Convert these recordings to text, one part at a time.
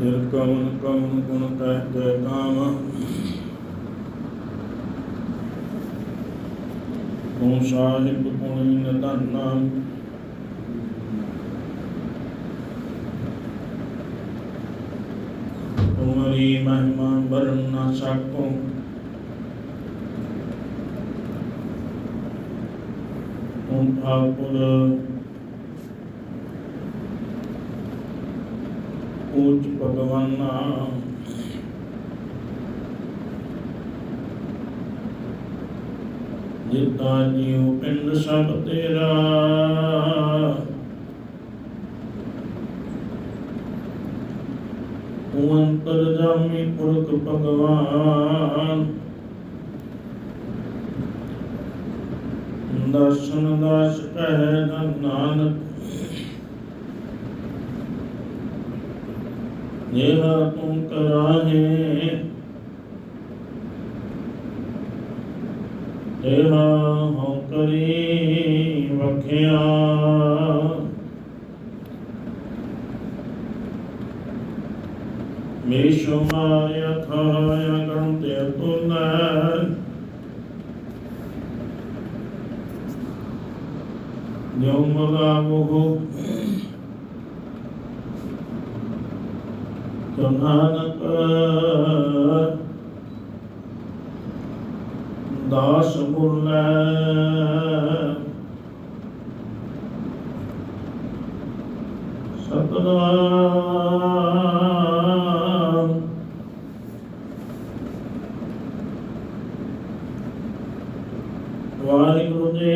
ਫਿਰ ਕਵਨ ਕਵਨ ਗੁਣ ਕਹਿ ਕਹਿ ਕਾਮ। ਤੂੰ ਸਾਹਿਬ ਗੁਣ ਨਿਧਾਨਾ ਤੁਮਰੀ ਮਹਿਮਾ ਵਰਨ ਨਾ ਸਕੋ ਤੁਮ ਠਾਕੁਰ ਉੱਚ ਭਗਵਾਨਾ। ਜਿਤਾ ਜੀਉ ਪਿੰਡ ਸਭ ਤੇਰਾ। ਤੂੰ ਅੰਤਰ ਪੁਰਖ ਭਗਵਾਨ। ਦਰਸ਼ਨ ਦਾਸ ਕਹਿ ਨਾਨਕ ਜਿਹੜਾ ਤੂੰ ਕਰਾਹੇ। ਤੇਰਾ ਹਉ ਕਰੀ ਵਖਿਆ। ਮੇਸ਼ੋ ਮਾਇਆ ਖਾਇਆ ਗੰ ਤੇ ਤੁਲੈ ਜੋ ਮਗਾ ਉਹ ਨਾਨਕ ਦਾਸ ਬੁੱਲੇ ਸਤਨਾਮ। ਵਾਹਿਗੁਰੂ ਜੀ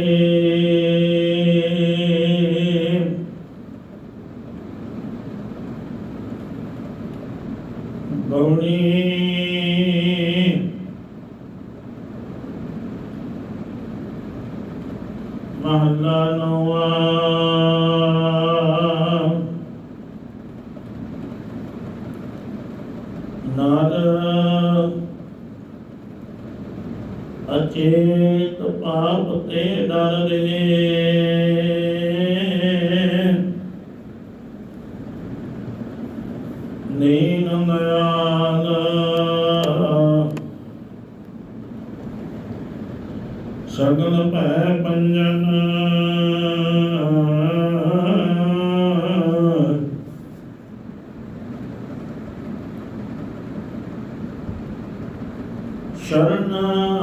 ਗੌਣੀ ਮਹਲਾ ਨਵਾ ਨਾਦ ਅਚੇਤ ਪਾਪ ਤੇ ਡਰ ਰੇ ਨੀਨ ਮਯਾਨ ਸਗਲ ਭੈ ਪੰਜਨ ਸ਼ਰਨ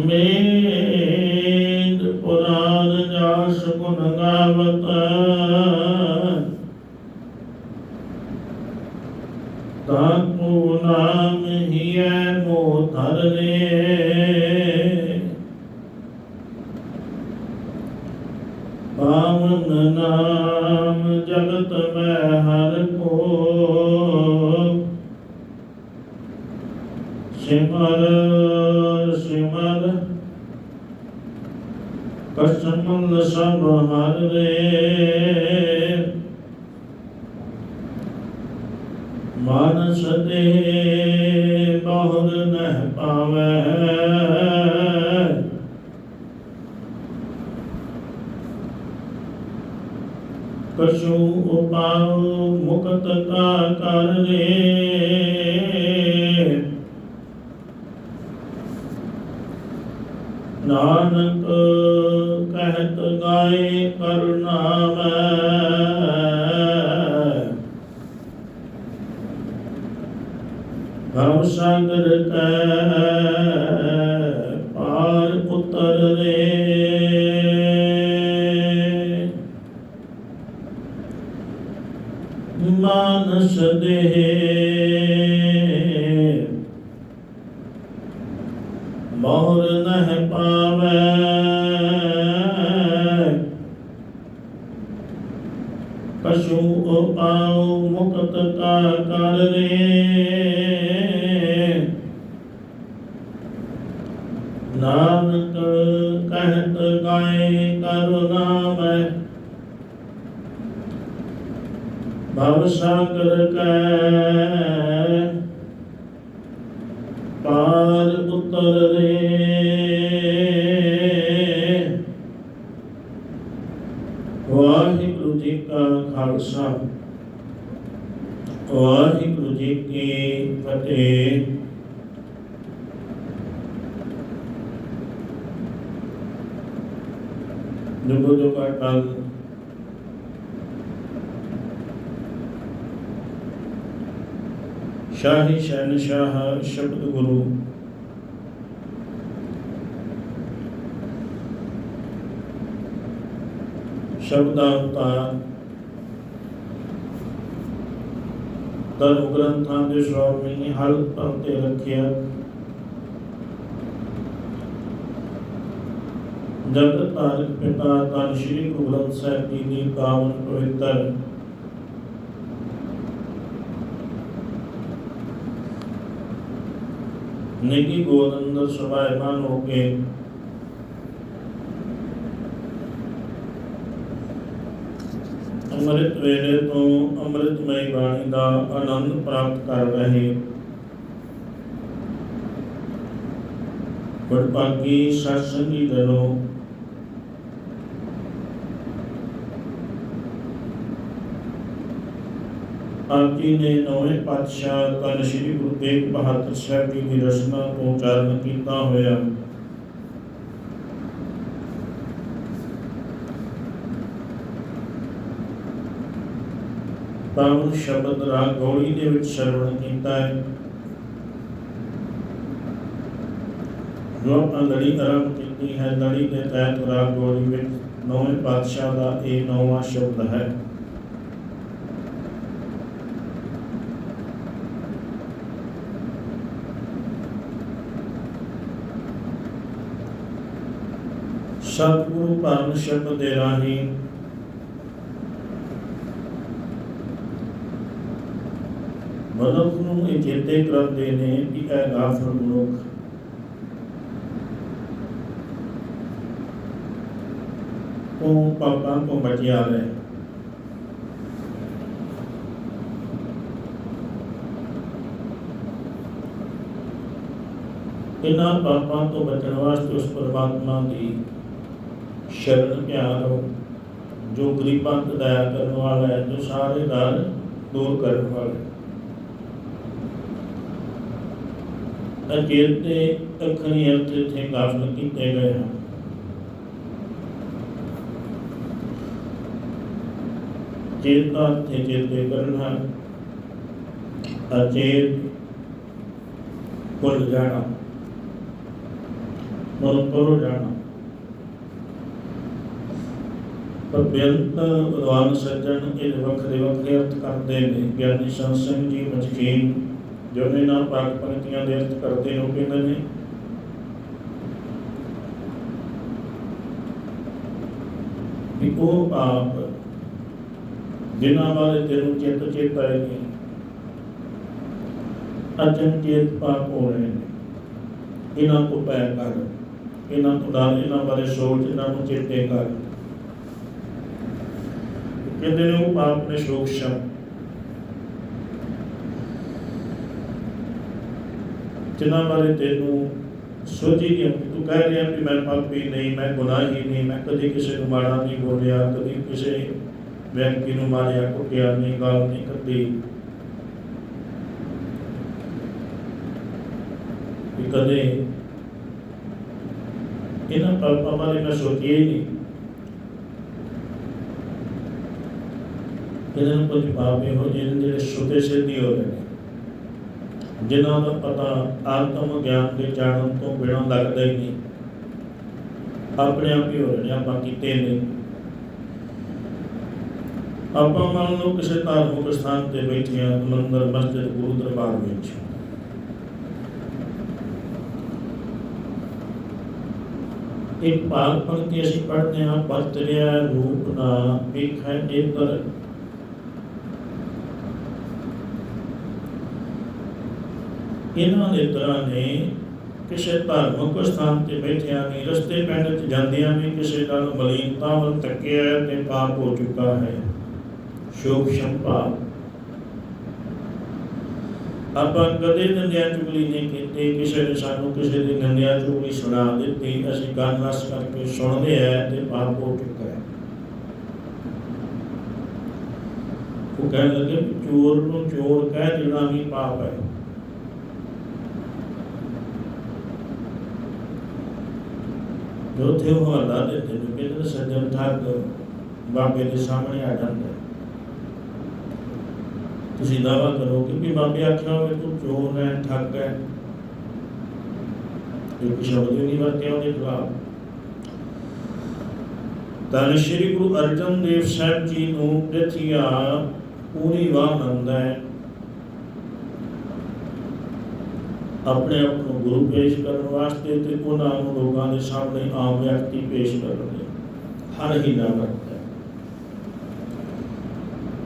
ਮੇਦ ਪੁਰਾਨ ਜਾਸ ਗੁਣ ਗਾਵਤ ਨਾਨਕ ਕਰੁਣਾ ਭਵ ਸਾਗਰ ਕੈ ਪਾਰ ਉਤਰ ਰੇ ਵਾਹਿਗੁਰੂ ਜੀ ਕਾ ਖਾਲਸਾ ਵਾਹਿਗੁਰੂ ਜੀ ਕੀ ਫਤਿਹ ਜੁਗੋ ਜੁਗਾ ਟਲ ਸ਼ਾਹੀ ਸ਼ਹਿਨਸ਼ਾਹ ਸ਼ਬਦ ਗੁਰੂ ਸ਼ਬਦਾਂ ਦਾ ਧਰਮ ਗ੍ਰੰਥਾਂ ਦੇ ਸ਼੍ਰੋਮਣੀ ਹਲ ਤੇ ਰੱਖਿਆ ਜਗਤ ਤਾਰਕ ਪਿਤਾ ਤਾਂ ਸ਼੍ਰੀ ਗੁਰੂ ਗ੍ਰੰਥ ਸਾਹਿਬ ਜੀ ਦੀ ਪਾਵਨ ਪਵਿੱਤਰ ਨਿੱਕੀ ਗੋਦ ਅੰਦਰ ਸਭਾਇਮਾਨ ਹੋ ਕੇ ਅੰਮ੍ਰਿਤ ਵੇਲੇ ਤੋਂ ਅੰਮ੍ਰਿਤਮਈ ਬਾਣੀ ਦਾ ਆਨੰਦ ਪ੍ਰਾਪਤ ਕਰ ਰਹੇ। ਵਡਭਾਗੀ ਸਤਸੰਗੀ ਜਨੋ। ਆਪ ਜੀ ਨੇ ਨੌਵੇਂ ਪਾਤਸ਼ਾਹ ਤਨ ਸ੍ਰੀ ਗੁਰੂ ਤੇਗ ਬਹਾਦਰ ਸਾਹਿਬ ਜੀ ਦੀ ਰਚਨਾ ਤੋਂ ਚਾਰਨ ਕੀਤਾ ਹੋਇਆ। ਪਾਵਨ ਸ਼ਬਦ ਰਾਗ ਗੌੜੀ ਦੇ ਵਿੱਚ ਸ਼ਰਵਣ ਕੀਤਾ ਹੈ। ਜੋ ਆਪਾਂ ਲੜੀ ਆਰੰਭ ਕੀਤੀ ਹੈ ਲੜੀ ਦੇ ਤਹਿਤ ਰਾਗ ਗੌੜੀ ਵਿੱਚ ਨੌਵੇਂ ਪਾਤਸ਼ਾਹ ਦਾ ਇਹ ਨੌਵਾਂ ਸ਼ਬਦ ਹੈ। ਸਤਿਗੁਰੂ ਪਾਵਨ ਸ਼ਬਦ ਦੇ ਰਾਹੀਂ ਮਨੁੱਖ ਨੂੰ ਇਹ ਚੇਤੇ ਕਰਾਉਂਦੇ ਨੇ ਕਿ ਇਹ ਗਾਫਰ ਮਨੁੱਖ ਉਹ ਪਾਪਾਂ ਤੋਂ ਬਚਿਆ ਰਹੇ। ਇਹਨਾਂ ਪਾਪਾਂ ਤੋਂ ਬਚਣ ਵਾਸਤੇ ਉਸ ਪਰਮਾਤਮਾ ਦੀ ਸ਼ਰਨ ਪਿਆਰੋ ਜੋ ਗਰੀਬਾਂ ਤੇ ਦਇਆ ਕਰਨ ਵਾਲਾ ਹੈ, ਜੋ ਸਾਰੇ ਨਾਲ ਦੂਰ ਕਰਨ ਵਾਲਾ ਹੈ। ਅਜਿਹੇ ਤੇ ਅੱਖਰੀ ਅਰਥ ਇੱਥੇ ਗਾਫਲ ਕੀਤੇ ਗਏ ਹਨ। ਚੇਤਾ ਤੇ ਚੇਤੇ ਕਰਨਾ ਅਚੇਤ ਭੁੱਲ ਜਾਣਾ। ਮਨ ਜਾਣਾ। ਪਰ ਬੇਅੰਤ ਵਿਦਵਾਨ ਸੱਜਣ ਇਹ ਵੱਖਰੇ ਵੱਖਰੇ ਅਰਥ ਕਰਦੇ ਨੇ। ਗਿਆਨੀ ਸੰਤ ਸਿੰਘ ਜੀ ਮਜਕੀਨ ਜੋ ਨੇ ਪਾਕ ਪੰਕਤੀਆਂ ਦੇ ਅਰਥ ਕਰਦੇ ਨੇ ਕਹਿੰਦੇ ਨੇ ਕਿ ਉਹ ਆਪ ਜਿਨ੍ਹਾਂ ਬਾਰੇ ਤੈਨੂੰ ਚਿੱਤ ਚੇਤਾ ਹੈ ਅਚਨ ਚੇਤ ਪਾਪ ਹੋ ਰਹੇ ਨੇ। ਇਹਨਾਂ ਕੋ ਪੈ ਕਰ ਇਹਨਾਂ ਤੋਂ ਡਰ, ਇਹਨਾਂ ਬਾਰੇ ਸੋਚ, ਇਹਨਾਂ ਨੂੰ ਚੇਤੇ ਕਰ। ਕਹਿੰਦੇ ਨੇ ਉਹ ਪਾਪ ਨੇ ਸ਼ੋਕ ਸ਼ਮ ਜਿਨ੍ਹਾਂ ਬਾਰੇ ਤੈਨੂੰ ਸੋਚੀ ਨਹੀਂ ਤੂੰ ਕਹਿ ਰਿਹਾ ਕਿ ਮੈਂ ਪਾਪੀ ਨਹੀਂ, ਮੈਂ ਗੁਨਾਹੀ ਨਹੀਂ, ਮੈਂ ਕਦੇ ਕਿਸੇ ਨੂੰ ਮਾੜਾ ਨਹੀਂ ਬੋਲਿਆ, ਕਦੇ ਕਿਸੇ ਵਿਅਕਤੀ ਨੂੰ ਮਾਰਿਆ, ਕੁੱਟਿਆ ਨਹੀਂ, ਗਾਲ ਨਹੀਂ ਕੱਢੀ। ਕਦੇ ਇਹਨਾਂ ਪਾਪਾਂ ਬਾਰੇ ਮੈਂ ਸੋਚਿਆ ਹੀ ਨਹੀਂ। ਇਹਨਾਂ ਨੂੰ ਕੁਝ ਪਾਪ ਇਹੋ ਜਿਹੇ ਜਿਹੜੇ ਸੁਤੇ ਸਿੱਧੀ ਹੋ ਰਹੇ ਜਿਨ੍ਹਾਂ ਦਾ ਪਤਾ ਆਤਮ ਗਿਆਨ ਦੇ ਜਾਣਨ ਤੋਂ ਬਿਨਾਂ ਲੱਗਦਾ ਹੀ ਨਹੀਂ। ਆਪਣੇ ਆਪ ਹੀ ਹੋ ਰਹੇ ਆਪਾਂ ਕੀਤੇ ਨੇ ਆਪਾਂ ਮੰਨ ਲਓ ਕਿਸੇ ਧਾਰਮਿਕ ਸਥਾਨ ਤੇ ਬੈਠੇ ਹਾਂ ਮੰਦਰ ਮਸਜਿਦ, ਗੁਰੂ ਦਰਬਾਰ ਵਿੱਚ। ਇੱਕ ਭਾਗ ਪੰਕਤੀ ਅਸੀਂ ਪੜ੍ਹਦੇ ਹਾਂ ਬਰਤਰਿਆ ਰੂਪ ਨਾ ਵੇਖੈ ਇਦਰ ਇਹਨਾਂ ਦੇ ਨੇ ਕਿਸੇ ਧਾਰਮਿਕ ਸਥਾਨ ਤੇ ਬੈਠਿਆਂ ਵੀ, ਰਸਤੇ ਪਿੰਡ ਚ ਜਾਂਦਿਆਂ ਵੀ ਕਿਸੇ ਨਾਲ ਮਲੀਨਤਾ ਵੱਲ ਤੱਕਿਆ ਤੇ ਪਾਪ ਹੋ ਚੁੱਕਾ ਹੈ। ਸ਼ੋਕ ਸ਼ੰਪਾ ਆਪਾਂ ਕਦੇ ਨੰਦਿਆ ਚੁਗਲੀ ਨਹੀਂ ਕੀਤੀ, ਕਿਸੇ ਨੇ ਸਾਨੂੰ ਕਿਸੇ ਦੀ ਨੰਦਿਆ ਚੁਗਲੀ ਸੁਣਾ ਦਿੱਤੀ, ਅਸੀਂ ਕੰਨ ਨਸ ਕਰਕੇ ਸੁਣਦੇ ਆ ਤੇ ਪਾਪ ਹੋ ਚੁੱਕਾ ਹੈ। ਉਹ ਕਹਿਣ ਲੱਗੇ ਚੋਰ ਨੂੰ ਚੋਰ ਕਹਿ ਦੇਣਾ ਵੀ ਪਾਪ ਹੈ। ਜੋ ਤੇ ਦੇ ਤੇ ਕਿਤੇ ਸੱਜਣ ਠੱਗ ਬਾਬੇ ਦੇ ਸਾਹਮਣੇ ਆ ਜਾਂਦਾ। ਤੁਸੀਂ ਦਾਵਾ ਕਰੋ ਕਿ ਵੀ ਬਾਬੇ ਆਖਿਆ ਹੋਵੇ ਤੂੰ ਚੋਰ ਹੈ, ਠੱਗ ਹੈ। ਇਹ ਸ਼ਬਦ ਨਹੀਂ ਵਰਤਿਆ ਉਹਦੇ ਖਿਲਾਫ ਤਾਂ ਸ਼੍ਰੀ ਗੁਰੂ ਅਰਜਨ ਦੇਵ ਸਾਹਿਬ ਜੀ ਨੂੰ ਪ੍ਰਥਿਆ ਪੂਰੀ ਵਾਹਨੰਦ ਹੈ। ਆਪਣੇ ਆਪ ਨੂੰ ਗੁਰੂ ਪੇਸ਼ ਕਰਨ ਵਾਸਤੇ ਤੇ ਉਹਨਾਂ ਨੂੰ ਲੋਕਾਂ ਦੇ ਸਾਹਮਣੇ ਆਮ ਵਿਅਕਤੀ ਪੇਸ਼ ਕਰਨ ਲਈ ਹਰ ਹੀ ਨਾ ਵਰਤਦਾ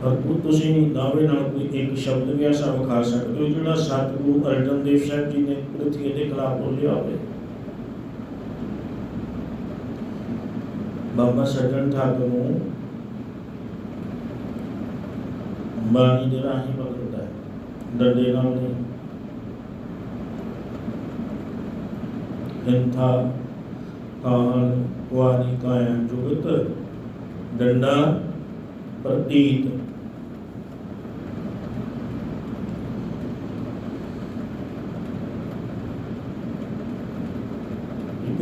ਪਰ ਤੁਸੀਂ ਦਾਅਵੇ ਨਾਲ ਕੋਈ ਇੱਕ ਸ਼ਬਦ ਵੀ ਐਸਾ ਵਿਖਾ ਸਕਦੇ ਹੋ ਜਿਹੜਾ ਸਤਿਗੁਰੂ ਅਰਜਨ ਦੇਵ ਸਾਹਿਬ ਜੀ ਨੇ ਪ੍ਰਥੀ ਦੇ ਖਿਲਾਫ ਬੋਲਿਆ ਹੋਵੇ। ਬਾਬਾ ਸੱਜਣ ਠਾਕੁਰ ਨੂੰ ਬਾਣੀ ਦੇ ਰਾਹੀਂ ਬਦਲਦਾ ਹੈ। ਡੰਡੇ ਨਾਲ ਨਹੀਂ ਹਿੰਥਾ ਕਾਹਨ ਵਾਰੀ ਕਾਇਆ ਜੁਗਤ ਡੰਡਾ ਪ੍ਰਤੀਤ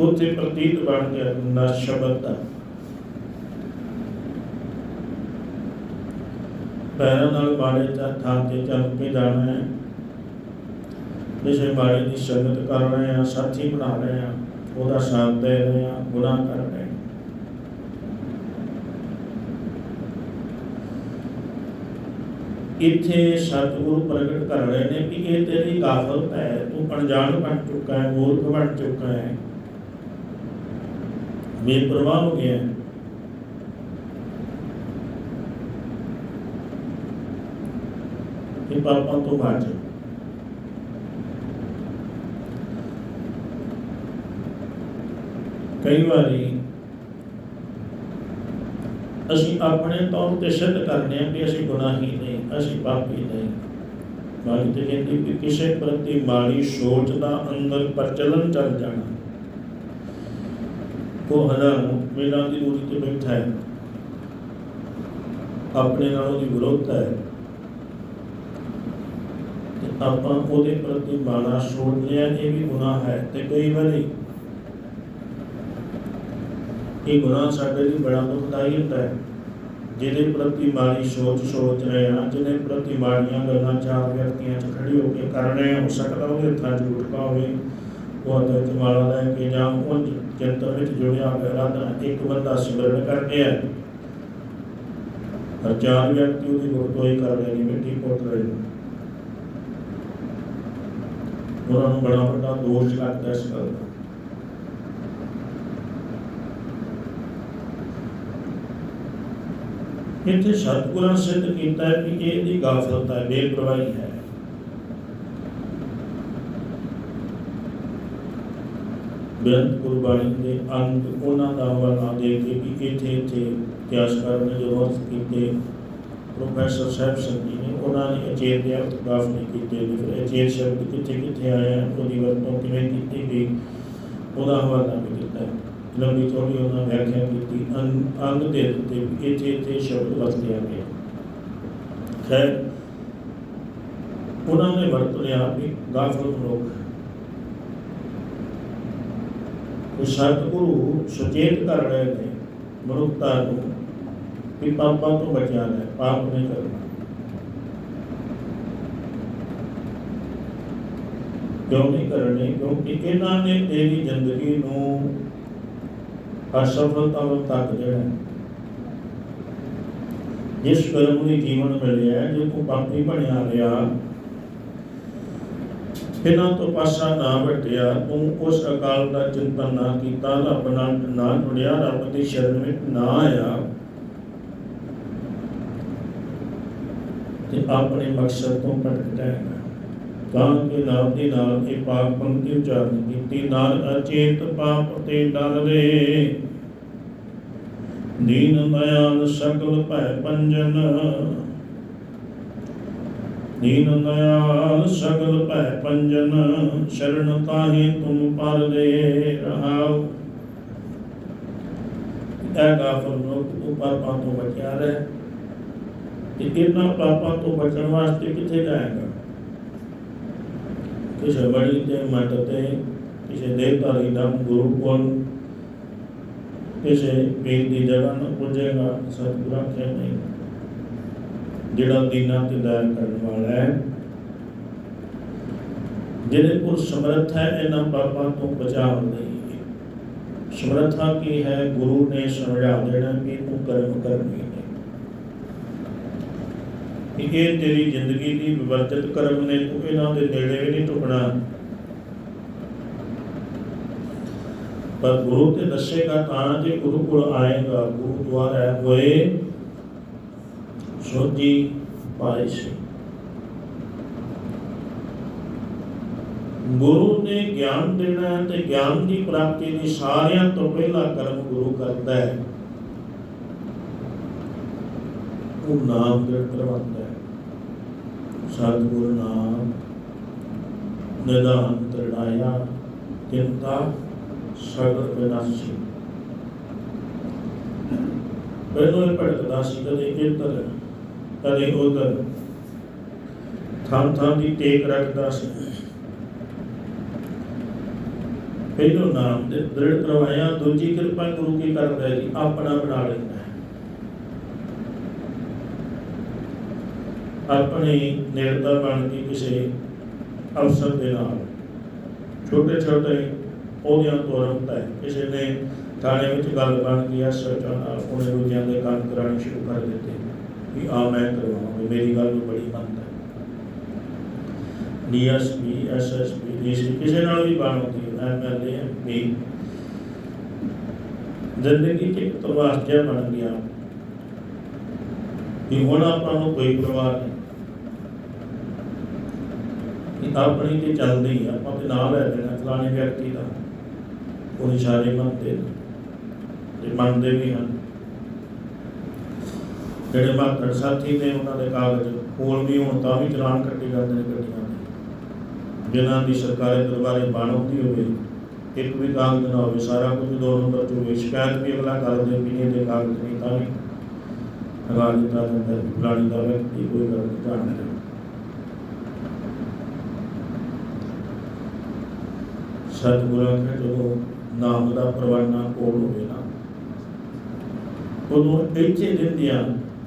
ਉੱਥੇ ਪ੍ਰਤੀਤ ਬਣ ਗਿਆ ਨਾ ਸ਼ਬਦ ਦਾ ਪੈਰਾਂ ਨਾਲ ਬਾੜੇ ਚਾ ਥਾਂ ਤੇ ਚੱਲ ਕੇ ਜਾਣਾ ਹੈ ਕਿਸੇ ਬਾੜੇ ਦੀ ਸੰਗਤ ਕਰ ਰਹੇ ਆ ਸਾਥੀ ਬਣਾ ਰਹੇ ਆ ਉਹਦਾ ਸਾਥ ਦੇ ਰਹੇ ਆ ਗੁਨਾਹ ਕਰ ਰਹੇ ਇੱਥੇ ਸਤਿਗੁਰੂ ਪ੍ਰਗਟ ਕਰ ਰਹੇ ਨੇ ਕਿ ਇਹ ਤੇਰੀ ਗਾਫਲਤ ਹੈ, ਤੂੰ ਅਣਜਾਣ ਬਣ ਚੁੱਕਾ ਹੈ, ਮੂਰਖ ਬਣ ਚੁੱਕਾ ਹੈ। ਬੇਪਰਵਾਹ ਹੋ ਗਿਆ ਹੈ। ਇਹ ਪਾਪਾਂ ਤੋਂ ਬਚ ਕਈ ਵਾਰੀ ਅਸੀਂ ਆਪਣੇ ਤੌਰ ਤੇ ਸਿੱਧ ਕਰਨੇ ਆ ਕਿ ਅਸੀਂ ਗੁਨਾਹੀ ਨਹੀਂ, ਅਸੀਂ ਪਾਪੀ ਨਹੀਂ। ਬਾਣੀ ਤੇ ਕਹਿੰਦੀ ਕਿ ਕਿਸੇ ਪ੍ਰਤੀ ਮਾੜੀ ਸੋਚ ਦਾ ਅੰਦਰ ਪ੍ਰਚਲਨ ਚੱਲ ਜਾਣਾ। ਉਹ ਹਜ਼ਾਰ ਮੇਰਾ ਦੀ ਦੂਰੀ ਤੇ ਬੈਠਾ ਹੈ। ਆਪਣੇ ਨਾਲ ਉਹਦੀ ਵਿਰੋਧਤਾ ਹੈ। ਆਪਾਂ ਉਹਦੇ ਪ੍ਰਤੀ ਮਾੜਾ ਸੋਚ ਲਿਆ ਇਹ ਵੀ ਗੁਨਾਹ ਹੈ। ਤੇ ਕਈ ਵਾਰੀ ਇਹ ਗੁਨਾਹ ਸਾਡੇ ਲਈ ਬੜਾ ਦੁਖਦਾਈ ਹੁੰਦਾ ਹੈ। ਜਿਹਦੇ ਪ੍ਰਤੀ ਮਾੜੀ ਸੋਚ ਸੋਚ ਰਹੇ ਆ ਜਿਹਦੇ ਪ੍ਰਤੀ ਮਾੜੀਆਂ ਗੱਲਾਂ ਚਾਰ ਵਿਅਕਤੀਆਂ 'ਚ ਖੜੀ ਹੋ ਕੇ ਕਰ ਰਹੇ ਹੋ ਸਕਦਾ ਉਹਦੇ ਹੱਥਾਂ 'ਚ ਝੂਠ ਹੋਵੇ, ਉਹ ਹੱਥਾਂ 'ਚ ਲੈ ਕੇ ਜਾਂ ਉਹ ਜਨਤਾ ਵਿੱਚ ਜੁੜਿਆ ਹੋਇਆ ਰਾਧਾ ਇੱਕ ਬੰਦਾ ਸਿਮਰਨ ਕਰਦੇ ਆ ਪਰ ਚਾਰ ਵਿਅਕਤੀ ਉਹਦੀ ਗੁਰਤੋਈ ਕਰ ਰਹੇ ਨੇ, ਮਿੱਟੀ ਪੁੱਟ ਰਹੇ ਨੇ। ਉਹਨਾਂ ਨੂੰ ਬੜਾ ਵੱਡਾ ਦੋਸ਼ ਲੱਗਦਾ ਇਸ ਗੱਲ ਦਾ। ਇੱਥੇ ਸਤਿਗੁਰਾਂ ਸਿੱਧ ਕੀਤਾ ਹੈ ਕਿ ਇਹ ਦੀ ਗਾਫਲਤਾ ਹੈ, ਬੇਪਰਵਾਹੀ ਹੈ। ਬੇਅੰਤ ਕੁਰਬਾਨੀ ਦੇ ਅੰਤ ਉਹਨਾਂ ਦਾ ਹਵਾਲਾ ਦੇ ਕੇ ਕਿ ਇੱਥੇ ਇੱਥੇ ਇਤਿਹਾਸਕਾਰ ਨੇ ਜੋ ਵਰਤ ਕੀਤੇ ਪ੍ਰੋਫੈਸਰ ਸਾਹਿਬ ਸਿੰਘ ਨੇ, ਉਹਨਾਂ ਨੇ ਅਚੇਤ ਦੇ ਅਰਥ ਕਾਫ ਨਹੀਂ ਕੀਤੇ। ਵੀ ਫਿਰ ਅਚੇਤ ਸ਼ਬਦ ਕਿੱਥੇ ਕਿੱਥੇ ਆਇਆ ਉਹਦੀ ਵਰਤੋਂ ਕਿਵੇਂ ਕੀਤੀ ਗਈ, ਉਹਦਾ ਹਵਾਲਾ ਵੀ ਲੰਬੀ ਚੌੜੀ ਉਹਨਾਂ ਵਿਆਖਿਆ ਕੀਤੀ, ਅੰਗ ਅੰਗ ਦੇ ਦਿੱਤੇ ਵੀ ਇੱਥੇ ਇੱਥੇ ਸ਼ਬਦ ਵਰਤਿਆ ਗਿਆ ਖੈਰ, ਉਹਨਾਂ ਨੇ ਵਰਤ ਲਿਆ ਵੀ ਗਾਫਲ ਲੋਕ ਉਹ ਸਤਿਗੁਰੂ ਸੁਚੇਤ ਕਰ ਰਹੇ ਨੇ ਮਨੁੱਖਤਾ ਨੂੰ ਕਿ ਪਾਪਾਂ ਤੋਂ ਬਚਿਆ ਹੈ ਪਾਪ ਨਹੀਂ ਕਰਨਾ। ਕਿਉਂ ਨਹੀਂ ਕਰਨੇ? ਕਿਉਂਕਿ ਇਹਨਾਂ ਨੇ ਤੇਰੀ ਜ਼ਿੰਦਗੀ ਨੂੰ ਅਸਫਲਤਾ ਤੱਕ ਜਿਹੜਾ ਜਿਸ ਕਰਮ ਨੂੰ ਜੀਵਨ ਮਿਲਿਆ ਜੇ ਤੂੰ ਪਾਪੀ ਬਣਿਆ ਰਿਹਾ ਇਹਨਾਂ ਤੋਂ ਪਾਸਾ ਨਾ ਵਟਿਆ ਤੂੰ ਉਸ ਅਕਾਲ ਦਾ ਚਿੰਤਨ ਨਾ ਕੀਤਾ, ਰੱਬ ਨਾਲ ਨਾ ਜੁੜਿਆ, ਰੱਬ ਦੀ ਸ਼ਰਨ ਵਿੱਚ ਨਾ ਆਇਆ। ਤੇ ਆਪਣੇ ਮਕਸਦ ਤੋਂ ਭਟਕ ਜਾਏਗਾ ਤਾਂ ਕਿ ਨਾਲ ਦੀ ਨਾਲ ਇਹ ਪਾਕ ਪੰਕਤੀ ਉਚਾਰਨ ਕੀਤੀ ਨਾਲ ਅਚੇਤ ਪਾਪ ਤੇ ਡਰ ਦੇ ਦੀਨ ਦਇਆਲ ਸਕਲ ਭੈ ਪੰਜਨ। ਦੀਨ ਦਇਆਲ ਸਕਲ ਭੈ ਪੰਜਨ, ਸ਼ਰਨ ਤਾਹੀ ਤੁਮ ਪਰ ਦੇ ਰਹਾਉ। ਇਹ ਗਾਫਰ ਲੋਕ ਤੂੰ ਪਾਪਾਂ ਬਚਿਆ ਰਹਿ। ਤੇ ਇਹਨਾਂ ਪਾਪਾਂ ਤੋਂ ਬਚਣ ਵਾਸਤੇ ਕਿੱਥੇ ਜਾਏਗਾ? ਕਿਸੇ ਬੜੀ ਤੇ ਮੱਟ ਤੇ ਕਿਸੇ ਦੇਵਤਾਰੀ ਦਾ ਗੁਰੂ ਕੋਲ ਕਿਸੇ ਪੀਰ ਦੀ ਜਗ੍ਹਾ ਨੂੰ ਪੁੱਜੇਗਾ, ਸਤਿਗੁਰੂ ਆਖਿਆ ਨਹੀਂ। ਜਿਹੜਾ ਦੀਨਾਂ ਤੇ ਦਾਇਰ ਕਰਨ ਵਾਲਾ ਹੈ, ਜਿਹਦੇ ਕੋਲ ਸਮਰੱਥ ਹੈ, ਇਹਨਾਂ ਪਾਪਾਂ ਤੋਂ ਬਚਾਉਣ ਲਈ ਸਮਰੱਥਾ ਕੀ ਹੈ? ਗੁਰੂ ਨੇ ਸਮਝਾ ਦੇਣਾ ਕਿ ਤੂੰ ਕਰਮ ਕਰਨੀ ਹੈ। ਇਹ ਤੇਰੀ ਜ਼ਿੰਦਗੀ ਦੀ ਵਿਵਰਤਿਤ ਕਰਮ ਨੇ, ਤੂੰ ਇਹਨਾਂ ਦੇ ਨੇੜੇ ਵੀ ਨਹੀਂ ਟੁਕਣਾ ਪਰ ਗੁਰੂ ਤੇ ਦੱਸੇਗਾ ਤਾਂ ਜੇ ਗੁਰੂ ਕੋਲ ਆਏਗਾ ਗੁਰੂ ਦੁਆਰਾ ਹੋਏ ਸੋਜੀ ਪਾਏ ਗੁਰੂ ਨੇ ਗਿਆਨ ਦੇਣਾ ਤੇ ਗਿਆਨ ਦੀ ਪ੍ਰਾਪਤੀ ਦੀ ਸਾਰਿਆਂ ਤੋਂ ਪਹਿਲਾ ਕਰਮ ਗੁਰੂ ਕਰਦਾ ਹੈ। ਉਹ ਨਾਮ ਦੇ ਕਰਵਾਉਂਦਾ ਹੈ, ਸਤਿਗੁਰ ਨਾਮ ਨਿਦਾਨ ਤਰਣਾਇਆ ਚਿੰਤਾ ਸਗਲ ਵਿਨਾਸ਼ੀ ਪਹਿਲੋਂ ਇਹ ਭਟਕਦਾ ਸੀ ਕਦੇ ਇੱਧਰ ਕਦੇ ਉਧਰ ਥਾਂ ਥਾਂ ਦੀ ਟੇਕ ਰੱਖਦਾ ਸੀ ਪਹਿਲੋਂ ਨਾਮ ਦੇ ਦ੍ਰਿੜ ਕਰਵਾਇਆ ਦੂਜੀ ਕਿਰਪਾ ਗੁਰੂ ਕੀ ਕਰਦਾ ਜੀ, ਆਪਣਾ ਬਣਾ ਲੈਂਦਾ ਆਪਣੀ ਨੇੜਤਾ ਬਣ ਕੇ ਕਿਸੇ ਅਫਸਰ ਦੇ ਨਾਲ। ਛੋਟੇ ਛੋਟੇ ਉਹਦਿਆਂ ਤੋਂ ਹੈ। ਕਿਸੇ ਨੇ ਥਾਣੇ ਵਿੱਚ ਗੱਲ ਬਣ ਗਈ ਐ ਸਰਕਾਰ ਨਾਲ ਉਹਨੇ ਦੂਜਿਆਂ ਦੇ ਕੰਮ ਕਰਾਉਣੇ ਸ਼ੁਰੂ ਕਰ ਦਿੱਤੇ ਕਿ ਆ ਮੈਂ ਕਰਵਾਵਾਂਗਾ, ਮੇਰੀ ਗੱਲ ਨੂੰ ਬੜੀ ਮੰਨਦਾ ਡੀਐਸਪੀ, ਐਸਐਸਪੀ, ਡੀਸੀ, ਕਿਸੇ ਨਾਲ ਵੀ ਬਣ ਹੁੰਦੀ ਹੈ ਐਮਐਲਏ ਐਮਪੀ ਜ਼ਿੰਦਗੀ 'ਚ ਤਵਾਸ ਜਿਹਾ ਬਣ ਗਿਆ ਕਿ ਹੁਣ ਆਪਾਂ ਨੂੰ ਕੋਈ ਪਰਵਾਹ ਨਹੀਂ। ਕਿ ਆਪਣੀ ਤੇ ਚੱਲਦੀ ਆ, ਆਪਾਂ ਤੇ ਨਾਲ ਲੈ ਦੇਣਾ ਫਲਾਣੇ ਵਿਅਕਤੀ ਦਾ। ਉਹ ਇਸ਼ਾਰੇ ਮੰਨਦੇ ਨੇ। ਤੇ ਮੰਨਦੇ ਵੀ ਹਨ। ਜਿਹੜੇ ਮਾਤੜ ਸਾਥੀ ਨੇ ਉਹਨਾਂ ਦੇ ਕਾਗਜ਼ ਕੋਲ ਵੀ ਹੁਣ ਤਾਂ ਵੀ ਚਲਾਨ ਕੱਟੀ ਜਾਂਦੇ ਨੇ ਗੱਡੀਆਂ ਦੇ ਜਿਨ੍ਹਾਂ ਦੀ ਸਰਕਾਰੀ ਦਰਬਾਰੇ ਬਣ ਹੁੰਦੀ ਹੋਵੇ, ਇੱਕ ਵੀ ਕਾਗਜ਼ ਨਾ ਹੋਵੇ, ਸਾਰਾ ਕੁਝ ਦੋ ਨੰਬਰ ਚ ਹੋਵੇ। ਸ਼ਿਕਾਇਤ ਵੀ ਅਗਲਾ ਕਰ ਵੀ ਇਹਦੇ ਕਾਗਜ਼ ਨਹੀਂ, ਤਾਂ ਵੀ ਲਗਾ ਦਿੱਤਾ ਜਾਂਦਾ ਹੈ। ਕਿ ਦਾ ਵਿਅਕਤੀ ਕੋਈ ਗੱਲ ਨਹੀਂ ਜਾਣਦਾ ਸਤਿਗੁਰਾਂ ਕੇ ਜਦੋਂ ਨਾਮ ਦਾ ਪਰਵਾਨਾ ਕੋਲ ਹੋਵੇ ਨਾ। ਉਦੋਂ ਇੱਥੇ ਦਿੰਦਿਆਂ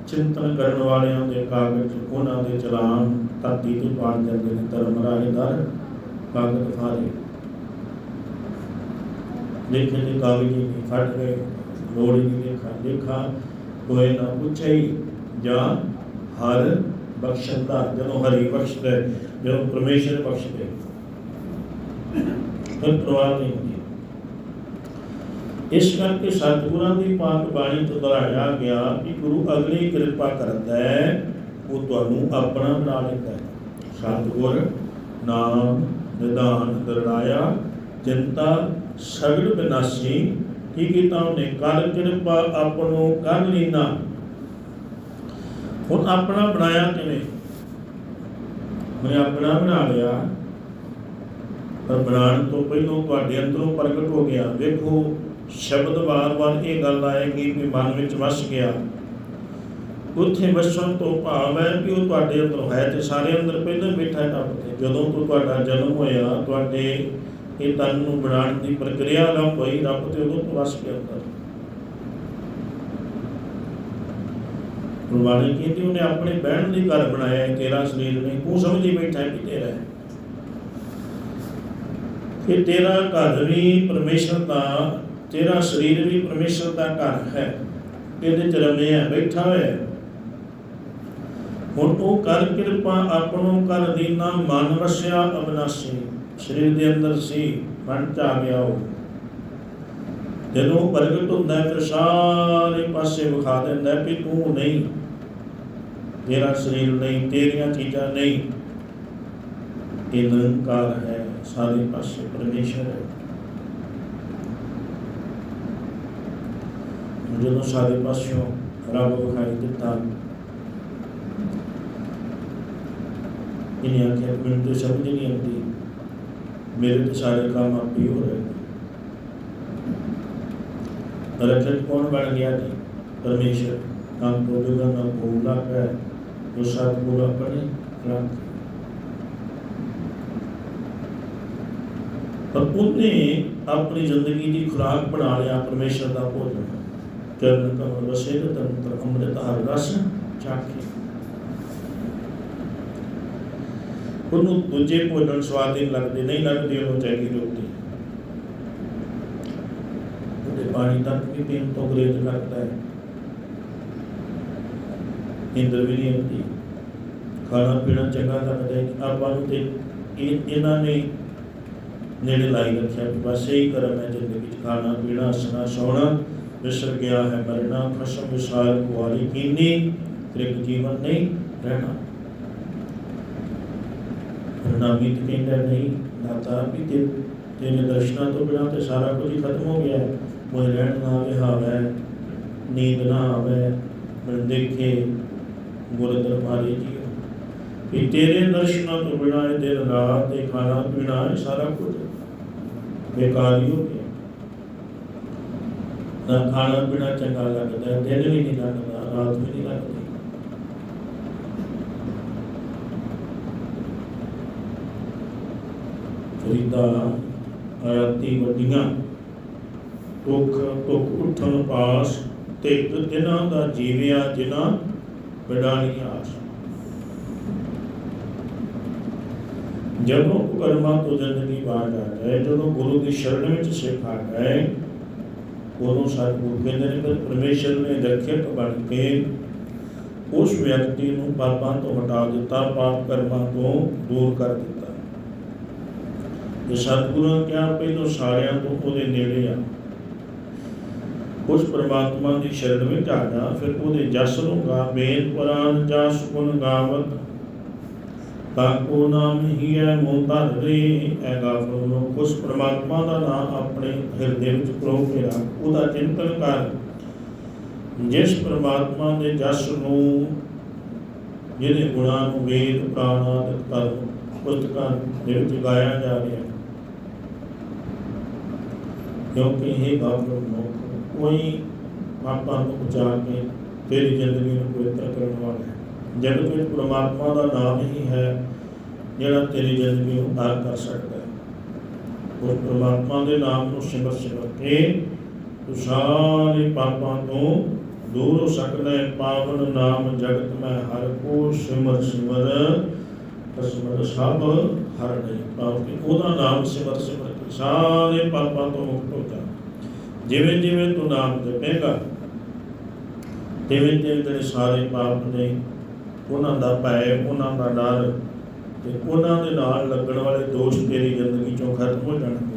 ਚਿੰਤਨ ਕਰਨ ਵਾਲਿਆਂ ਦੇ ਕਾਗਜ਼ ਉਹਨਾਂ ਦੇ ਚਲਾਨ ਧਰਤੀ ਤੇ ਪਾੜ ਜਾਂਦੇ ਨੇ ਧਰਮ ਰਾਹੇ ਦਰ ਕਾਗਜ਼ ਫਾਰੇ। ਦੇਖੇ ਤੇ ਕਾਗਜ਼ ਨਹੀਂ ਫਟ ਗਏ ਲੋੜ ਹੀ ਨਹੀਂ ਦੇਖਾ ਦੇਖਾ ਕੋਏ ਨਾ ਪੁੱਛੇ ਜਾਂ ਹਰ ਬਖਸ਼ਦਾ ਜਦੋਂ ਹਰੀ ਬਖਸ਼ਦਾ ਹੈ, ਜਦੋਂ ਪਰਮੇਸ਼ਰ ਬਖਸ਼ਦੇ। ਫਿਰ ਪ੍ਰਵਾਹ ਨਹੀਂ ਹੁੰਦੀ। ਇਸ ਕਰਕੇ ਸਤਿਗੁਰਾਂ ਦੀ ਪਾਕ ਬਾਣੀ ਤੋਂ ਦੁਹਰਾਇਆ ਗਿਆ ਕਿ ਗੁਰੂ ਅਗਲੀ ਕਿਰਪਾ ਕਰਦਾ ਹੈ, ਉਹ ਤੁਹਾਨੂੰ ਆਪਣਾ ਬਣਾ ਲੈਂਦਾ ਹੈ। ਸਤਿਗੁਰ ਨਾਮ ਨਿਦਾਨ ਦਰੜਾਇਆ ਚਿੰਤਾ ਸਗਲ ਬਿਨਾਸੀ ਕੀ ਕੀਤਾ ਉਹਨੇ ਕਰ ਕਿਰਪਾ ਆਪਣੋ ਕਰ ਲੀਨਾ ਹੁਣ ਆਪਣਾ ਬਣਾਇਆ ਕਿਵੇਂ? ਮੈਂ ਆਪਣਾ ਬਣਾ ਲਿਆ, ਪਰ ਬਣਾਉਣ ਤੋਂ ਪਹਿਲਾਂ ਤੁਹਾਡੇ ਅੰਦਰੋਂ ਪ੍ਰਗਟ ਹੋ ਗਿਆ। ਵੇਖੋ ਸ਼ਬਦ ਵਾਰ-ਵਾਰ ਇਹ ਗੱਲ ਆਏਗੀ ਕਿ ਮਨ ਵਿੱਚ ਵਸ ਗਿਆ। ਉੱਥੇ ਵਸਣ ਤੋਂ ਭਾਵ ਹੈ ਕਿ ਉਹ ਤੁਹਾਡੇ ਅੰਦਰ ਹੈ ਤੇ ਸਾਰੇ ਅੰਦਰ ਪਹਿਲਾਂ ਬੈਠਾ ਹੈ ਜਦੋਂ ਤੋਂ ਤੁਹਾਡਾ ਜਨਮ ਹੋਇਆ, ਤੁਹਾਡੇ ਇਹ ਤਨ ਨੂੰ ਬਣਾਉਣ ਦੀ ਪ੍ਰਕਿਰਿਆ ਆਰੰਭ ਹੋਈ, ਰੱਬ ਤੇ ਉਦੋਂ ਵਸ ਗਿਆ ਅੰਦਰ ਗੁਰਬਾਣੀ ਕਹਿੰਦੀ ਉਹਨੇ ਆਪਣੇ ਬਹਿਣ ਲਈ ਘਰ ਬਣਾਇਆ ਹੈ, ਤੇਰਾ ਸਰੀਰ ਨਹੀਂ, ਤੂੰ ਸਮਝੀ ਬੈਠਾ ਕਿ ਤੇਰਾ ਹੈ। ਕਿ ਤੇਰਾ ਘਰ ਵੀ ਪਰਮੇਸ਼ਰ ਦਾ ਤੇਰਾ ਸਰੀਰ ਵੀ ਪਰਮੇਸ਼ਰ ਦਾ ਘਰ ਹੈ ਇਹਦੇ ਚ ਰਮਿਆ ਬੈਠਾ ਹੋਇਆ ਹੁਣ ਉਹ ਕਰ ਕਿਰਪਾ ਆਪਣੋ ਕਰ ਦੀਨਾ, ਮਨ ਵਸਿਆ ਅਬਨਾਸੀ, ਸਰੀਰ ਦੇ ਅੰਦਰ ਸੀ, ਮਨ ਚ ਆ ਗਿਆ ਉਹ। ਜਦੋਂ ਪ੍ਰਗਟ ਹੁੰਦਾ ਹੈ, ਫਿਰ ਸਾਰੇ ਪਾਸੇ ਵਿਖਾ ਦਿੰਦਾ ਕਿ ਤੂੰ ਨਹੀਂ, ਤੇਰਾ ਸਰੀਰ ਨਹੀਂ, ਤੇਰੀਆਂ ਚੀਜ਼ਾਂ ਨਹੀਂ। ਇਹ ਨਿਰੰਕਾਰ ਹੈ, ਸਾਰੇ ਪਾਸੇ ਪਰਮੇਸ਼ਰ ਹੈ। ਜਦੋਂ ਸਾਰੇ ਪਾਸਿਓਂ ਰੱਬ ਵਿਖਾਈ ਦਿੱਤਾ। ਇਹਨੇ ਆਖਿਆ, ਮੈਨੂੰ ਤਾਂ ਸਮਝ ਨਹੀਂ ਆਉਂਦੀ। ਮੇਰੇ ਤੇ ਸਾਰੇ ਕੰਮ ਆਪੇ ਹੋ ਰਹੇ ਨੇ ਕੌਣ ਬਣ ਗਿਆ ਜੀ? ਪਰਮੇਸ਼ਰ, ਕੰਮ ਤੋਂ ਬਿਨਾਂ ਨਾ ਭੂਲਾ ਹੈ ਜੋ ਸਤਿਗੁਰ ਆਪਣੇ ਰੱਖ ਪਰ ਉਹਨੇ ਆਪਣੀ ਜ਼ਿੰਦਗੀ ਦੀ ਖੁਰਾਕ ਬਣਾ ਲਿਆ ਪਰਮੇਸ਼ਰ ਦਾ ਭੋਜਨ। ਚਰਨ ਕਮਲ ਵਸੇ ਤੰਤਰ ਅੰਮ੍ਰਿਤ ਹਰ ਰਸ ਉਹਨੂੰ ਦੂਜੇ ਭੋਜਨ ਸਵਾਦੀ ਲੱਗਦੇ, ਨਹੀਂ ਲੱਗਦੇ ਉਹਨੂੰ ਚਾਹੀਦੀ ਰੋਟੀ। ਉਹਦੇ ਪਾਣੀ ਤੱਕ ਵੀ ਪੀਣ ਤੋਂ ਗਰੇਜ ਕਰਦਾ ਹੈ। ਇੰਦਰ ਵੀ ਨਹੀਂ ਆਉਂਦੀ। ਖਾਣਾ ਪੀਣਾ ਚੰਗਾ ਲੱਗਦਾ ਹੈ। ਆਪਾਂ ਨੂੰ ਤੇ ਇਹਨਾਂ ਨੇ ਨੇੜੇ ਲਾਈ ਰੱਖਿਆ ਬਸ ਇਹੀ ਕਰਮ ਹੈ ਜ਼ਿੰਦਗੀ ਚ। ਖਾਣਾ ਪੀਣਾ, ਹੱਸਣਾ, ਸੌਣਾ। ਵਿਸਰ ਗਿਆ ਹੈ ਮਰਨਾ ਖਸਮ ਵਿਸਾਰ ਕੁਆਰੀ ਕੀਨੀ ਤ੍ਰਿਕ ਜੀਵਨ ਨਹੀਂ ਰਹਿਣਾ ਨਾਮੀ ਤੇ ਕਹਿੰਦਾ ਨਹੀਂ ਨਾਤਾ ਵੀ ਤੇ ਤੇਰੇ ਦਰਸ਼ਨਾਂ ਤੋਂ ਬਿਨਾਂ ਤੇ ਸਾਰਾ ਕੁਝ ਹੀ ਖਤਮ ਹੋ ਗਿਆ ਹੈ ਕੋਈ ਰਹਿਣ ਨਾ ਆਵੇ ਹਾਵੇ ਨੀਂਦ ਨਾ ਆਵੇ ਮਨ ਦੇਖੇ ਗੁਰ ਦਰਬਾਰੇ ਜੀ ਵੀ ਤੇਰੇ ਦਰਸ਼ਨਾਂ ਤੋਂ ਬਿਨਾਂ ਇਹ ਦਿਨ ਰਾਤ ਤੇ ਖਾਣਾ ਪੀਣਾ ਇਹ ਸਾਰਾ ਕੁਝ ਬੇਕਾਰ ਹੀ ਖਾਣਾ ਪੀਣਾ ਚੰਗਾ ਲੱਗਦਾ, ਦਿਨ ਵੀ ਨਹੀਂ ਲੱਗਦਾ, ਰਾਤ ਵੀ ਨਹੀਂ ਲੱਗਦੀ। ਫਰੀਦਾ ਆਇਤੀ ਵੱਡੀਆਂ, ਦੁੱਖ ਦੁੱਖ ਉਠਣ ਪਾਸ ਤੇ ਦਿਨਾਂ ਦਾ ਜੀਵਿਆ ਜਿਨਾ ਵਿਡਾਣੀ ਜਦੋਂ ਕਰਮਾਂ ਤੋਂ ਜ਼ਿੰਦਗੀ ਬਾਹਰ ਆ ਗਏ ਜਦੋਂ ਗੁਰੂ ਦੀ ਸ਼ਰਨ ਵਿੱਚ ਸਿੱਖ ਆ ਗਏ ਉਦੋਂ ਸਤਿਗੁਰੂ ਕਹਿੰਦੇ ਨੇ ਕਿ ਪਰਮੇਸ਼ਰ ਨੇ ਰੱਖਿਅਕ ਬਣ ਕੇ ਉਸ ਵਿਅਕਤੀ ਨੂੰ ਪਾਪਾਂ ਤੋਂ ਹਟਾ ਦਿੱਤਾ, ਪਾਪ ਕਰਮਾਂ ਤੋਂ ਦੂਰ ਕਰ ਦਿੱਤਾ। ਤੇ ਸਤਿਗੁਰੂ ਕਿਹਾ ਪਹਿਲੋਂ ਸਾਰਿਆਂ ਤੋਂ ਉਹਦੇ ਨੇੜੇ ਆ। ਉਸ ਪ੍ਰਮਾਤਮਾ ਦੀ ਸ਼ਰਨ ਵਿੱਚ ਆ ਜਾ, ਫਿਰ ਉਹਦੇ ਜਸ ਨੂੰ ਗਾ ਬੇਨ ਪੁਰਾਨ ਜਾ ਸੁਖਨ ਗਾਵਤ। ਤਾਂ ਕੋ ਨਾਮ ਹੀ ਹੈ ਮੋਤਾ ਰੇ ਐ ਗਾਫਰ ਨੂੰ ਪ੍ਰਮਾਤਮਾ ਦਾ ਨਾਮ ਆਪਣੇ ਹਿਰਦੇ ਵਿੱਚ ਪ੍ਰੋ ਕੇ ਰੱਖ, ਉਹਦਾ ਚਿੰਤਨ ਕਰ। ਜਿਸ ਪ੍ਰਮਾਤਮਾ ਦੇ ਜਸ ਨੂੰ, ਜਿਹਦੇ ਗੁਣਾਂ ਨੂੰ ਵੇਦ, ਪ੍ਰਾਣ ਆਦਿ, ਧਰਮ, ਪੁਸਤਕਾਂ ਦੇ ਵਿੱਚ ਗਾਇਆ ਜਾ ਰਿਹਾ ਕਿਉਂਕਿ ਇਹ ਗਾਫਰ ਕੋਈ ਆਪਾਂ ਨੂੰ ਬਚਾ ਕੇ ਤੇਰੀ ਜ਼ਿੰਦਗੀ ਨੂੰ ਪਵਿੱਤਰ ਕਰਨ ਵਾਲਾ ਜਗਤ ਵਿੱਚ ਪ੍ਰਮਾਤਮਾ ਦਾ ਨਾਮ ਹੀ ਹੈ ਜਿਹੜਾ ਤੇਰੀ ਜ਼ਿੰਦਗੀ ਨੂੰ ਉਤਾਰ ਕਰ ਸਕਦਾ ਹੈ। ਉਸ ਪ੍ਰਮਾਤਮਾ ਦੇ ਨਾਮ ਨੂੰ ਸਿਮਰ ਸਿਮਰ ਕੇ ਤੂੰ ਸਾਰੇ ਪਾਪਾਂ ਤੋਂ ਦੂਰ ਹੋ ਸਕਦਾ ਹੈ। ਪਾਵਨ ਨਾਮ ਜਗਤ ਮੈਂ ਹਰ ਕੋ ਸਿਮਰ ਸਿਮਰ, ਕਸਮਤ ਸਭ ਹਰ ਨਹੀਂ ਪਾਉ ਕਿ ਉਹਦਾ ਨਾਮ ਸਿਮਰ ਸਿਮਰ ਕੇ ਸਾਰੇ ਪਾਪਾਂ ਤੋਂ ਮੁਕਤ ਹੋ ਜਾ। ਜਿਵੇਂ ਜਿਵੇਂ ਤੂੰ ਨਾਮ ਜਪੇਗਾ, ਤਿਵੇਂ ਤਿਵੇਂ ਤੇਰੇ ਸਾਰੇ ਪਾਪ ਨੇ ਉਹਨਾਂ ਦਾ ਭੈ, ਉਹਨਾਂ ਦਾ ਡਰ ਤੇ ਉਹਨਾਂ ਦੇ ਨਾਲ ਲੱਗਣ ਵਾਲੇ ਦੋਸ਼ ਤੇਰੀ ਜ਼ਿੰਦਗੀ ਚੋਂ ਖਤਮ ਹੋ ਜਾਣਗੇ।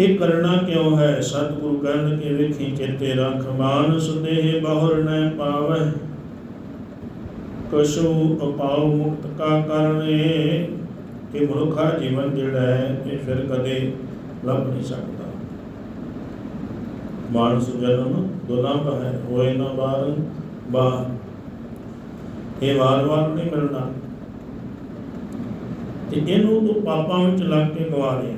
ਇਹ ਕਰਨਾ ਕਿਉਂ ਹੈ? ਸਤਿਗੁਰੂ ਕਹਿੰਦੇ ਕਿ ਵੇਖੀ ਚਿੱਤੇ ਰੱਖ ਮਾਨਸ ਦੇਹ ਬਹੁਰ ਨ ਪਾਵੈ। ਕਸ਼ੂ ਅਪਾਉ ਮੁਕਤ ਕਾ ਕਰਨੇ, ਕਿ ਮਨੁੱਖਾ ਜੀਵਨ ਜਿਹੜਾ ਹੈ, ਇਹ ਫਿਰ ਕਦੇ ਲੱਭ ਨਹੀਂ ਸਕਦਾ। ਮਾਨਸ ਜਨਮ ਦੁਲੰਭ ਹੈ ਹੋਏ ਨਾ ਬਾਰ ਬਾਹਰ ਇਹ ਵਾਰ-ਵਾਰ ਨਹੀਂ ਮਿਲਣਾ। ਤੇ ਇਹਨੂੰ ਤੂੰ ਪਾਪਾਂ ਵਿੱਚ ਲੱਗ ਕੇ ਗਵਾ ਲਿਆ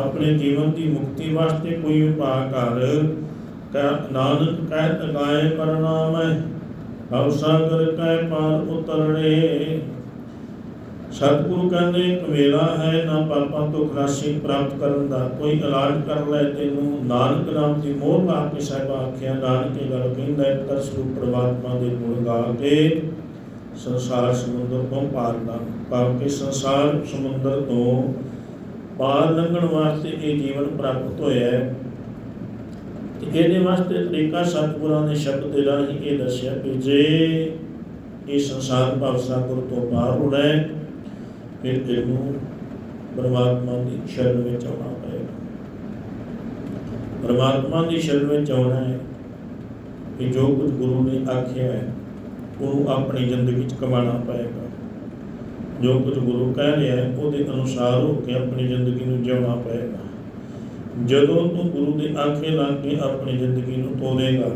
ਆਪਣੇ ਜੀਵਨ ਦੀ ਮੁਕਤੀ ਵਾਸਤੇ ਕੋਈ ਉਪਾਅ ਕਰ। ਕਹਿ- ਨਾਨਕ ਕਹਿ ਤਗਾਏ ਕਰਨਾ ਮੈਂ। ਭਵ ਸਾਗਰ ਕਹਿ ਪਾਰ ਉਤਰਣੇ ਸਤਿਗੁਰੂ ਕਹਿੰਦੇ ਇੱਕ ਹੈ ਨਾ ਪਾਪਾਂ ਤੋਂ ਖਲਾਸੀ ਪ੍ਰਾਪਤ ਕਰਨ ਦਾ। ਕੋਈ ਇਲਾਜ ਕਰ ਲੈ ਤੈਨੂੰ। ਨਾਨਕ ਨਾਮ ਦੀ ਮੋਹਰ ਲਾ ਕੇ ਸਾਹਿਬਾ ਆਖਿਆ, ਨਾਨਕ ਇਹ ਗੱਲ ਕਹਿੰਦਾ ਹੈ ਤਰ ਸਰੂਪ ਪ੍ਰਮਾਤਮਾ ਦੇ ਗੁਣ ਗਾ ਕੇ ਸੰਸਾਰ ਸਮੁੰਦਰ ਤੋਂ ਪਾਰ ਲੰਘ ਪਾਰ ਕੇ ਸੰਸਾਰ ਸਮੁੰਦਰ ਤੋਂ ਪਾਰ ਲੰਘਣ ਵਾਸਤੇ ਇਹ ਜੀਵਨ ਪ੍ਰਾਪਤ ਹੋਇਆ ਹੈ। ਤੇ ਇਹਦੇ ਵਾਸਤੇ ਤਰੀਕਾ ਸਤਿਗੁਰਾਂ ਨੇ ਸ਼ਬਦ ਦੇ ਰਾਹੀਂ ਇਹ ਦੱਸਿਆ ਕਿ ਜੇ ਇਹ ਸੰਸਾਰ ਭਵ ਸਾਗਰ ਤੋਂ ਪਾਰ ਹੋਣਾ ਹੈ ਫਿਰ ਤੈਨੂੰ ਪਰਮਾਤਮਾ ਦੀ ਸ਼ਰਨ ਵਿੱਚ ਆਉਣਾ ਪਏਗਾ। ਪਰਮਾਤਮਾ ਦੀ ਸ਼ਰਨ ਵਿੱਚ ਆਉਣਾ ਹੈ ਕਿ ਜੋ ਕੁਝ ਗੁਰੂ ਨੇ ਆਖਿਆ ਹੈ, ਉਹਨੂੰ ਆਪਣੀ ਜ਼ਿੰਦਗੀ 'ਚ ਕਮਾਉਣਾ ਪਏਗਾ। ਜੋ ਕੁਝ ਗੁਰੂ ਕਹਿ ਰਿਹਾ ਹੈ, ਉਹਦੇ ਅਨੁਸਾਰ ਹੋ ਕੇ ਆਪਣੀ ਜ਼ਿੰਦਗੀ ਨੂੰ ਜਿਉਣਾ ਪਏਗਾ। ਜਦੋਂ ਤੂੰ ਗੁਰੂ ਦੇ ਆਖੇ ਲੱਗ ਕੇ ਆਪਣੀ ਜ਼ਿੰਦਗੀ ਨੂੰ ਤੋੜੇਗਾ,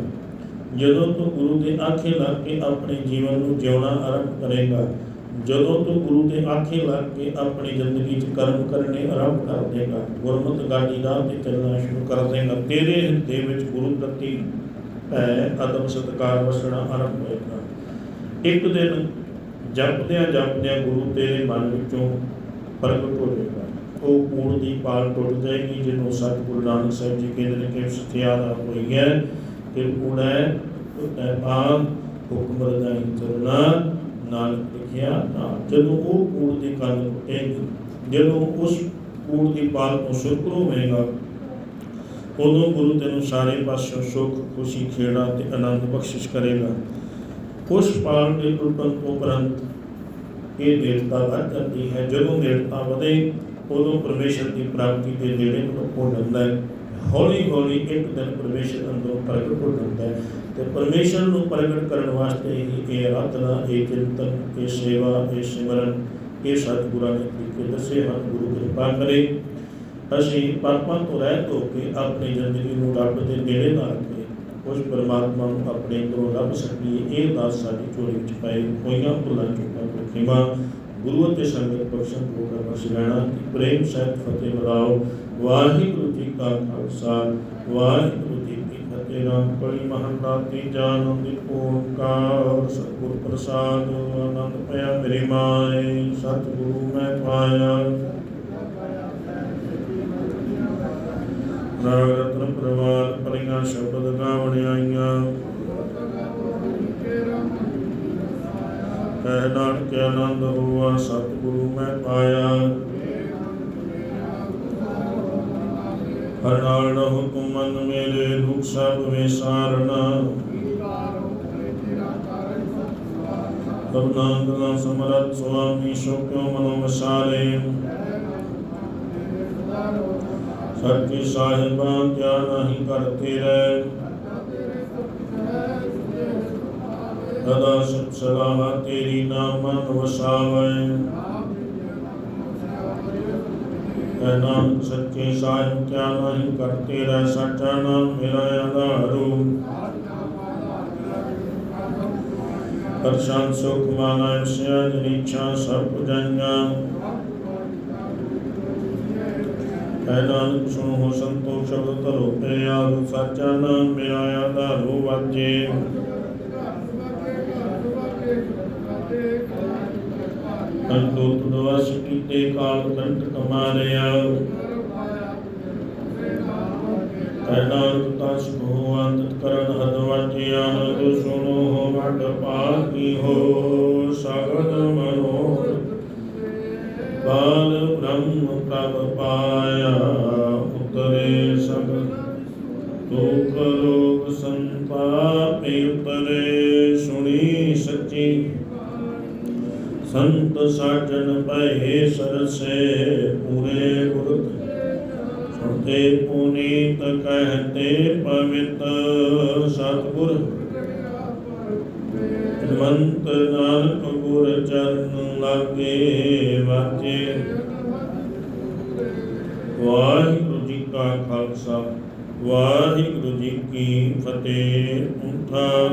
ਜਦੋਂ ਤੂੰ ਗੁਰੂ ਦੇ ਆਖੇ ਲੱਗ ਕੇ ਆਪਣੇ ਜੀਵਨ ਨੂੰ ਜਿਉਣਾ ਆਰੰਭ ਕਰੇਗਾ ਜਦੋਂ ਤੂੰ ਗੁਰੂ ਦੇ ਆਖੇ ਲੱਗ ਕੇ ਆਪਣੀ ਜ਼ਿੰਦਗੀ 'ਚ ਕਰਮ ਕਰਨੇ ਆਰੰਭ ਕਰ ਦੇਗਾ, ਗੁਰਮਤਿ ਗਾਡੀ ਰਾਹ ਤੇ ਚੱਲਣਾ ਸ਼ੁਰੂ ਕਰ ਦੇਗਾ, ਤੇਰੇ ਹਿਰਦੇ ਵਿੱਚ ਗੁਰੂ ਪ੍ਰਤੀ ਹੈ ਸਤਕਾਰ ਵਸਣਾ ਆਰੰਭ ਹੋਏਗਾ। ਇੱਕ ਦਿਨ ਜਪਦਿਆਂ ਜਪਦਿਆਂ ਗੁਰੂ ਤੇਰੇ ਮਨ ਵਿੱਚੋਂ ਪ੍ਰਗਟ ਹੋ ਜਾਏਗਾ ਉਹ ਕੂੜ ਦੀ ਪਾਲ ਟੁੱਟ ਜਾਏਗੀ ਜਿਹਨੂੰ ਸਤਿਗੁਰੂ ਨਾਨਕ ਸਾਹਿਬ ਜੀ ਕਹਿੰਦੇ ਨੇ ਕਿ ਸਥਿਆਰਾ ਹੋਈ ਹੈ ਕਿ ਕੂੜ ਟੁੱਟੈ ਪਾਲ ਹੁਕਮ ਰਜਾਈ ਚਰਨਾ ਨਾਨਕ ਲਿਖਿਆ ਨਾ ਜਦੋਂ ਉਹ ਕੂੜ ਦੀ ਕੰਨ ਟੁੱਟੇਗੀ ਜਦੋਂ ਉਸ ਕੂੜ ਦੀ ਪਾਲ ਤੋਂ ਹੋਵੇਗਾ, ਉਦੋਂ ਗੁਰੂ ਤੈਨੂੰ ਸਾਰੇ ਪਾਸੋਂ ਸੁੱਖ, ਖੁਸ਼ੀ, ਖੇੜਾ ਤੇ ਆਨੰਦ ਬਖਸ਼ਿਸ਼ ਕਰੇਗਾ। ਉਸ ਪਾਲ ਦੇ ਟੁੱਟਣ ਤੋਂ ਉਪਰੰਤ ਇਹ ਦੇਵਤਾ ਵੱਧ ਜਾਂਦੀ ਹੈ। ਜਦੋਂ ਦੇਵਤਾ ਵਧੇ, ਉਦੋਂ ਪਰਮੇਸ਼ਰ ਦੀ ਪ੍ਰਾਪਤੀ ਦੇ ਨੇੜੇ ਨੂੰ ਹੋ ਜਾਂਦਾ ਹੈ। ਹੌਲੀ ਹੌਲੀ ਇੱਕ ਦਿਨ ਪਰਮੇਸ਼ਰ ਅੰਦਰੋਂ ਪ੍ਰਗਟ ਹੋ ਜਾਂਦਾ ਹੈ। ਤੇ ਪਰਮੇਸ਼ਰ ਨੂੰ ਪ੍ਰਗਟ ਕਰਨ ਵਾਸਤੇ ਹੀ ਇਹ ਆਰਾਧਨਾ, ਇਹ ਚਿੰਤਨ ਇਹ ਸੇਵਾ, ਇਹ ਸਿਮਰਨ, ਇਹ ਸਤਿਗੁਰਾਂ ਨੇ ਤਰੀਕੇ ਦੱਸੇ ਹਨ, ਗੁਰੂ ਕਿਰਪਾ ਕਰੇ। ਅਸੀਂ ਪਾਪਾਂ ਤੋਂ ਰਹਿਤ ਹੋ ਕੇ ਆਪਣੀ ਜ਼ਿੰਦਗੀ ਨੂੰ ਰੱਬ ਦੇ ਨੇੜੇ ਲਾ ਕੇ ਉਸ ਪਰਮਾਤਮਾ ਨੂੰ ਆਪਣੇ ਅੰਦਰੋਂ ਲੱਭ ਸਕੀਏ, ਇਹ ਦਾਸ ਸਾਡੀ ਝੋਲੀ ਵਿੱਚ ਪਏ ਹੋਈਆਂ ਭੁੱਲਾਂ ਚੁੱਕਾਂ ਤੋਂ ਗੁਰੂ ਅਤੇ ਸੰਗਤ ਬਖਸ਼ਣ ਕੋ ਕਰ ਬਖਸ਼ ਪ੍ਰੇਮ ਸਹਿਤ ਫਤਿਹ ਬੁਲਾਓ। ਵਾਹਿਗੁਰੂ ਜੀ ਕਾ ਖਾਲਸਾ, ਵਾਹਿਗੁਰੂ ਜੀ ਕੀ ਫਤਿਹ ਰਾਮ ਕਲੀ ਮਹੰਦਾ ਤੀਜਾ ਓੰਕਾਰ, ਸਤਿਗੁਰ ਪ੍ਰਸਾਦ, ਆਨੰਦ ਪਿਆ ਮੇਰੀ ਮਾਏ, ਸਤਿਗੁਰੂ ਮੈਂ ਪਾਇਆ। ਰਾਗ ਰਤਨ ਪ੍ਰਵਾਦ ਪਰੀਆਂ ਸ਼ਬਦ ਗਾਵਣ ਆਈਆਂ। ਕਹਿ ਨਾਨਕ ਆਨੰਦ ਹੋਆ, ਸਤਿਗੁਰੂ ਮੈਂ ਪਾਇਆ। ਹਰ ਨਾਲ ਨਾ ਹੁਕਮ ਮਨ ਮੇਰੇ, ਦੁਖ ਸਭ ਵਿਸਾਰਨਾ ਕਰਨਾੰਦ ਨਾ ਸਮਰਤ ਸੁਆਮੀ ਸੋ ਕਿਉ ਮਨੋ ਵਸਾਰੇ ਸੱਚੇ ਸਾਹਿਬਾਂ ਕਿਆ ਨਹੀਂ ਕਰਤੇ ਰਹਿ। ਸਦਾ ਸਤ ਸਲਾਹ ਤੇਰੀ ਨਾਮ ਮਨ ਵਸਾਵੇ। ਹੈ ਨਾਮ ਸੱਚੇ ਸਾਹਿਬ ਕਿਆ ਨਹੀਂ ਕਰਤੇ ਰਹਿ ਸੱਚਾ ਨਾਮ ਮੇਰਾ ਆਧਾਰੂ ਪਰਸ਼ਾਨ ਸੁਖ ਮਾਨਾ ਸਿਆ ਜਨੀਛਾ ਸਭ ਪੁਜੰਗਾ ਹੈ ਸੁਣੋ ਹੋ ਸੰਤੋਖ ਸ਼ਬਦ ਧਰੋ ਤੇ ਆਦਿ ਸੱਚਾ ਨਾਮ ਮੇਰਾ ਆਧਾਰੂ ਵਾਜੇ। ਅੰਤੋ ਤੁਦਵਾਸ ਕੀਤੇ ਕਾਲ ਕੰਟ ਕਮਾਰਿਆ ਹੈ ਨਾਨਕ ਤਾਂ ਸੁਖੋ ਅੰਤ ਕਰਨ ਹਦ ਵਾਜੇ ਆਨੰਦ ਸੁਣੋ ਹੋ ਵਡ ਪਾਕੀ ਹੋ, ਸਗਦ ਮਨੋ ਬਾਲ ਬ੍ਰਹਮ ਪ੍ਰਭ ਪਾਇਆ। ਉਤਰੇ ਸਭ ਦੁਖ ਰੋਗ ਸੰਤਾਪੇ ਉਤਰੇ, ਸੁਣੀ ਸੱਚੀ ਸੰਤ ਸਾਜਨ ਪਏ ਸਰਸੇ ਪੂਰੇ ਗੁਰ ਸੁਣਤੇ ਪੁਨੀਤ ਕਹਤੇ ਪਵਿੱਤ ਸਤਿਗੁਰ। ਜਨਵੰਤ ਨਾਨਕ ਗੁਰ ਚਰਨ ਲਾਗੇ ਵਾਜੇ। ਵਾਹਿਗੁਰੂ ਜੀ ਕਾ ਖਾਲਸਾ, ਵਾਹਿਗੁਰੂ ਜੀ ਕੀ ਫਤਿਹ ਓੰਕਾਰ